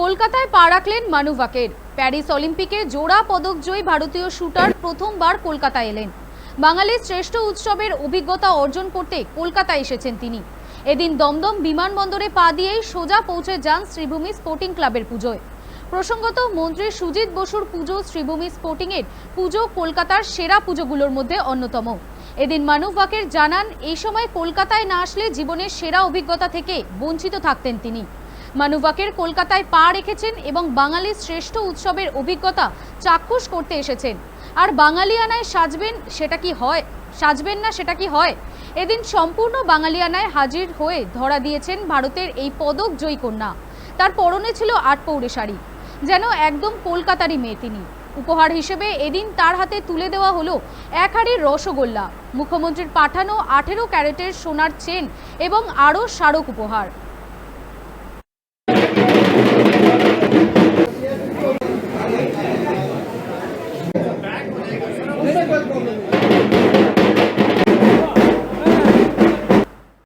কলকাতায় পা রাখলেন মানু ভাকের প্যারিস অলিম্পিকে জোড়া পদক জয়ী ভারতীয় শুটার প্রথমবার কলকাতায় এলেন। বাঙালির শ্রেষ্ঠ উৎসবের অভিজ্ঞতা অর্জন করতে কলকাতায় এসেছেন তিনি। এদিন দমদম বিমানবন্দরে পা দিয়েই সোজা পৌঁছে যান শ্রীভূমি স্পোর্টিং ক্লাবের পুজোয়। প্রসঙ্গত মন্ত্রী সুজিত বসুর পুজো শ্রীভূমি স্পোর্টিংয়ের পুজো কলকাতার সেরা পুজোগুলোর মধ্যে অন্যতম। এদিন মানু ভাকের জানান, এই সময় কলকাতায় না আসলে জীবনের সেরা অভিজ্ঞতা থেকে বঞ্চিত থাকতেন তিনি। মানুভাকের কলকাতায় পা রেখেছেন এবং বাঙালির শ্রেষ্ঠ উৎসবের অভিজ্ঞতা চাক্ষুষ করতে এসেছেন। আর বাঙালিয়ানায় সাজবেন সেটা কি হয়? সাজবেন না সেটা কি হয়? এদিন সম্পূর্ণ বাঙালিয়ানায় হাজির হয়ে ধরা দিয়েছেন ভারতের এই পদক জয়ী কন্যা। তার পরনে ছিল আট পৌরে শাড়ি। যেন একদম কলকাতারই মেয়ে তিনি। উপহার হিসেবে এদিন তার হাতে তুলে দেওয়া হলো এক হাড়ির রসগোল্লা। মুখ্যমন্ত্রীর পাঠানো আঠেরো ক্যারেটের সোনার চেন এবং আরও স্মারক উপহার।